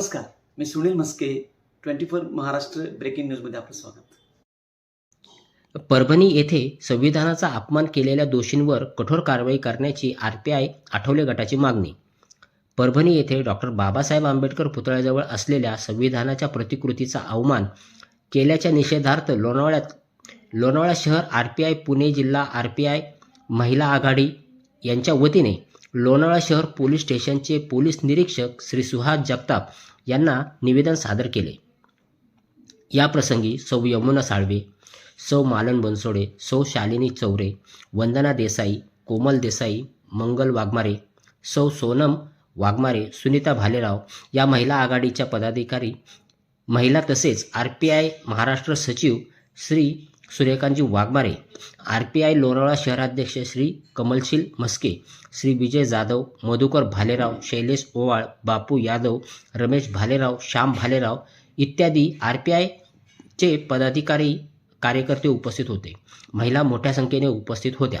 नमस्कार मी Sunil Maske twenty four Maharashtra breaking न्यूजमध्ये आपलं स्वागत. परभणी येथे संविधानाचा अपमान केलेल्या दोषींवर कठोर कारवाई करण्याची आर पी आय आठवले गटाची मागणी. परभणी येथे डॉक्टर बाबासाहेब आंबेडकर पुतळ्याजवळ असलेल्या संविधानाच्या प्रतिकृतीचा अवमान केल्याच्या निषेधार्थ लोणावळ्यात लोणावळा शहर आर पी आय पुणे जिल्हा आर पी आय महिला आघाडी यांच्या वतीने लोणावळा शहर पोलीस स्टेशनचे पोलीस निरीक्षक श्री सुहास जगताप यांना निवेदन सादर केले. याप्रसंगी सौ यमुना साळवे सौ मालन बनसोडे सौ शालिनी चौरे वंदना देसाई कोमल देसाई मंगल वाघमारे सौ सोनम वाघमारे सुनीता भालेराव या महिला आघाडीच्या पदाधिकारी महिला तसेच आर पी आय महाराष्ट्र सचिव Shri Suryakantji Waghmare R P I Lonavala शहराध्यक्ष श्री कमलशील म्हस्के श्री विजय जाधव मधुकर भालेराव शैलेश ओवाळ बापू यादव रमेश भालेराव श्याम भालेराव इत्यादी आर पी आयचे पदाधिकारी कार्यकर्ते उपस्थित होते. महिला मोठ्या संख्येने उपस्थित होत्या.